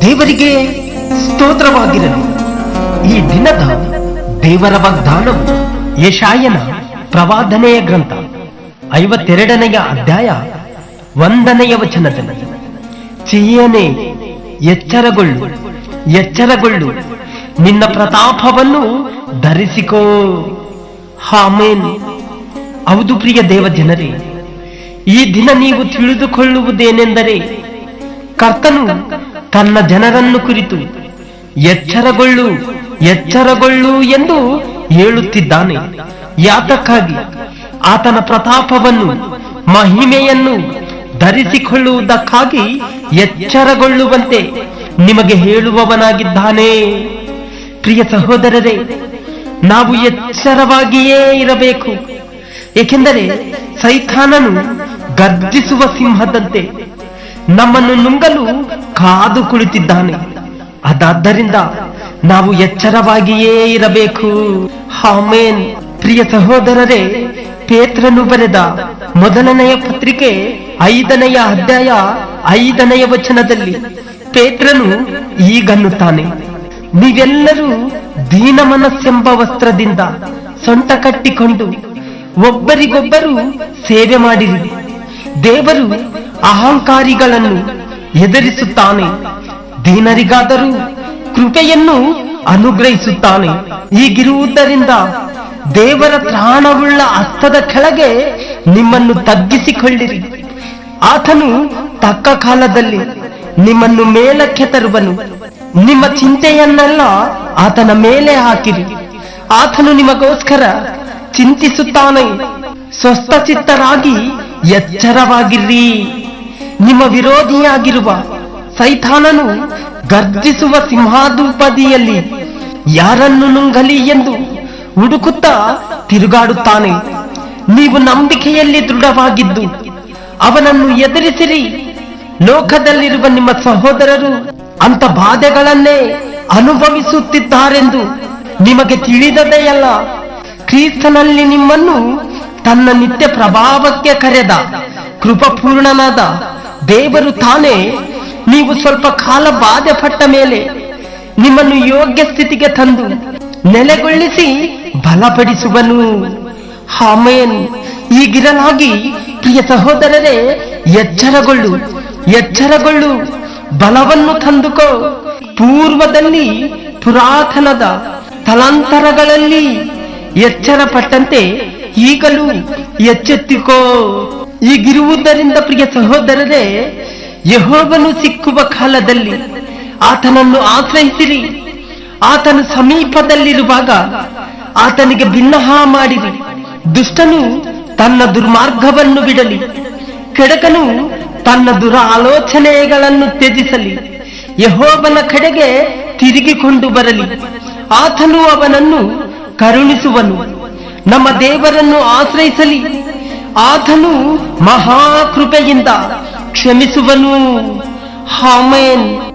ದೇವರಿಗೆ ಸ್ತೋತ್ರವಾಗಿರಲಿ. ಈ ದಿನದ ದೇವರ ವಾಗ್ದಾನವು ಯಶಾಯನ ಪ್ರವಾದನೆಯ ಗ್ರಂಥ, ಐವತ್ತೆರಡನೆಯ ಅಧ್ಯಾಯ ಒಂದನೆಯ ವಚನದಲ್ಲಿ. ಚಿಯನೆ, ಎಚ್ಚರಗೊಳ್ಳು ಎಚ್ಚರಗೊಳ್ಳು. ನಿನ್ನ ಪ್ರತಾಪವನ್ನು ಧರಿಸಿಕೋ. ಹಾಮೇನ್ ಹೌದು ಪ್ರಿಯ ದೇವ ಜನರೇ ಈ ದಿನ ನೀವು ತಿಳಿದುಕೊಳ್ಳುವುದೇನೆಂದರೆ, ಕರ್ತನು ತನ್ನ ಜನರನ್ನು ಕುರಿತು ಎಚ್ಚರಗೊಳ್ಳು ಎಚ್ಚರಗೊಳ್ಳು ಎಂದು ಹೇಳುತ್ತಿದ್ದಾನೆ. ಯಾತಕ್ಕಾಗಿ? ಆತನ ಪ್ರತಾಪವನ್ನು, ಮಹಿಮೆಯನ್ನು ಧರಿಸಿಕೊಳ್ಳುವುದಕ್ಕಾಗಿ ಎಚ್ಚರಗೊಳ್ಳುವಂತೆ ನಿಮಗೆ ಹೇಳುವವನಾಗಿದ್ದಾನೆ. ಪ್ರಿಯ ಸಹೋದರರೇ, ನಾವು ಎಚ್ಚರವಾಗಿಯೇ ಇರಬೇಕು. ಏಕೆಂದರೆ ಸೈತಾನನು ಗರ್ಜಿಸುವ ಸಿಂಹದಂತೆ ನಮ್ಮನ್ನು ನುಂಗಲು ಕಾದು ಕುಳಿತಿದ್ದಾನೆ. ಅದಾದ್ದರಿಂದ ನಾವು ಎಚ್ಚರವಾಗಿಯೇ ಇರಬೇಕು. ಹಾಮೇನ್ ಪ್ರಿಯ ಸಹೋದರರೇ, ಪೇತ್ರನು ಬರೆದ ಮೊದಲನೆಯ ಪತ್ರಿಕೆ ಐದನೆಯ ಅಧ್ಯಾಯ ಐದನೆಯ ವಚನದಲ್ಲಿ ಪೇತ್ರನು ಈಗನ್ನುತ್ತಾನೆ ನೀವೆಲ್ಲರೂ ದೀನ ಮನಸ್ಸೆಂಬ ವಸ್ತ್ರದಿಂದ ಸೊಂಟ ಕಟ್ಟಿಕೊಂಡು ಒಬ್ಬರಿಗೊಬ್ಬರು ಸೇವೆ ಮಾಡಿರಿ. ದೇವರು ಅಹಂಕಾರಿಗಳನ್ನು ಎದುರಿಸುತ್ತಾನೆ ದೀನರಿಗಾದರೂ ಕೃಪೆಯನ್ನು ಅನುಗ್ರಹಿಸುತ್ತಾನೆ. ಹೀಗಿರುವುದರಿಂದ ದೇವರ ತ್ರಾಣವುಳ್ಳ ಹಸ್ತದ ಕೆಳಗೆ ನಿಮ್ಮನ್ನು ತಗ್ಗಿಸಿಕೊಳ್ಳಿರಿ. ಆತನು ತಕ್ಕ ಕಾಲದಲ್ಲಿ ನಿಮ್ಮನ್ನು ಮೇಲಕ್ಕೆ ತರುವನು. ನಿಮ್ಮ ಚಿಂತೆಯನ್ನೆಲ್ಲ ಆತನ ಮೇಲೆ ಹಾಕಿರಿ. ಆತನು ನಿಮಗೋಸ್ಕರ ಚಿಂತಿಸುತ್ತಾನೆ. ಸ್ವಸ್ಥಚಿತ್ತರಾಗಿ ಎಚ್ಚರವಾಗಿರ್ರಿ. ನಿಮ್ಮ ವಿರೋಧಿಯಾಗಿರುವ ಸೈತಾನನು ಗರ್ಜಿಸುವ ಸಿಂಹಾದೂಪದಿಯಲ್ಲಿ ಯಾರನ್ನು ನುಂಗಲಿ ಎಂದು ಹುಡುಕುತ್ತಾ ತಿರುಗಾಡುತ್ತಾನೆ. ನೀವು ನಂಬಿಕೆಯಲ್ಲಿ ದೃಢವಾಗಿದ್ದು ಅವನನ್ನು ಎದುರಿಸಿರಿ. ಲೋಕದಲ್ಲಿರುವ ನಿಮ್ಮ ಸಹೋದರರು ಅಂತ ಬಾಧೆಗಳನ್ನೇ ಅನುಭವಿಸುತ್ತಿದ್ದಾರೆಂದು ನಿಮಗೆ ತಿಳಿದದೆಯಲ್ಲ. ಕ್ರಿಸ್ತನಲ್ಲಿ ನಿಮ್ಮನ್ನು ತನ್ನ ನಿತ್ಯ ಪ್ರಭಾವಕ್ಕೆ ಕರೆದ, ಕೃಪಪೂರ್ಣನಾದ ದೇವರು ತಾನೇ. ನೀವು ಸ್ವಲ್ಪ ಕಾಲ ಬಾಧೆ ಪಟ್ಟ ಮೇಲೆ ನಿಮ್ಮನ್ನು ಯೋಗ್ಯ ಸ್ಥಿತಿಗೆ ತಂದು ನೆಲೆಗೊಳಿಸಿ ಬಲಪಡಿಸುವನು. ಹಾಮೇನ್ ಈಗಿರಲಾಗಿ ಪ್ರಿಯ ಸಹೋದರರೇ, ಎಚ್ಚರಗೊಳ್ಳು ಎಚ್ಚರಗೊಳ್ಳು. ಬಲವನ್ನು ತಂದುಕೋ. ಪೂರ್ವದಲ್ಲಿ ಪುರಾತನದ ತಲಾಂತರಗಳಲ್ಲಿ ಎಚ್ಚರ ಪಟ್ಟಂತೆ ಈಗಲೂ ಎಚ್ಚೆತ್ತಿಕೋ. ಈಗಿರುವುದರಿಂದ ಪ್ರಿಯ ಸಹೋದರರೇ, ಯಹೋವನು ಸಿಕ್ಕುವ ಕಾಲದಲ್ಲಿ ಆತನನ್ನು ಆಶ್ರಯಿಸಿರಿ. ಆತನು ಸಮೀಪದಲ್ಲಿರುವಾಗ ಆತನಿಗೆ ಭಿನ್ನಹ ಮಾಡಿರಿ. ದುಷ್ಟನು ತನ್ನ ದುರ್ಮಾರ್ಗವನ್ನು ಬಿಡಲಿ. ಕೆಡಕನು ತನ್ನ ದುರ ಆಲೋಚನೆಗಳನ್ನು ತ್ಯಜಿಸಲಿ. ಯಹೋಬನ ಕಡೆಗೆ ತಿರುಗಿಕೊಂಡು ಬರಲಿ. ಆತನು ಅವನನ್ನು ಕರುಣಿಸುವನು. ನಮ್ಮ ದೇವರನ್ನು ಆಶ್ರಯಿಸಲಿ. ಆತನು ಮಹಾಕೃಪೆಯಿಂದ ಕ್ಷಮಿಸುವನು. ಹಾಮೇನ್